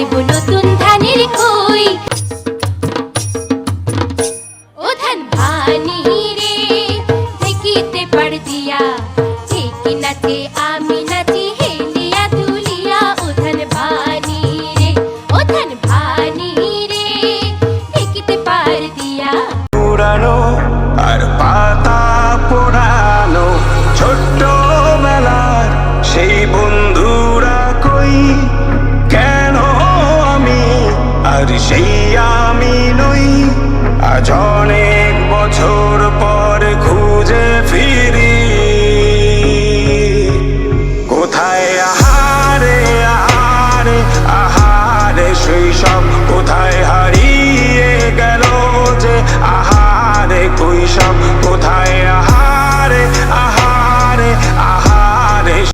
নতুন ধানের কই ও ধান ভানি রে, দেখিতে পার দিয়া ঠিক নাচে আমি নাচি হেলিয়া দুলিয়া। ও ধান ভানি রে, ও ধান ভানি রে, দেখিতে পার দিয়া পুরানো আর পাতা পোড়ানো ছোট্ট বেলার সেই বন্ধুরা আর সেই আমি নই। আজ অনেক বছর পর খুঁজে ফিরি। কোথায় আহারে আহারে আহারে শৈশব কোথায় হারিয়ে গেল যে আহারে কৈশব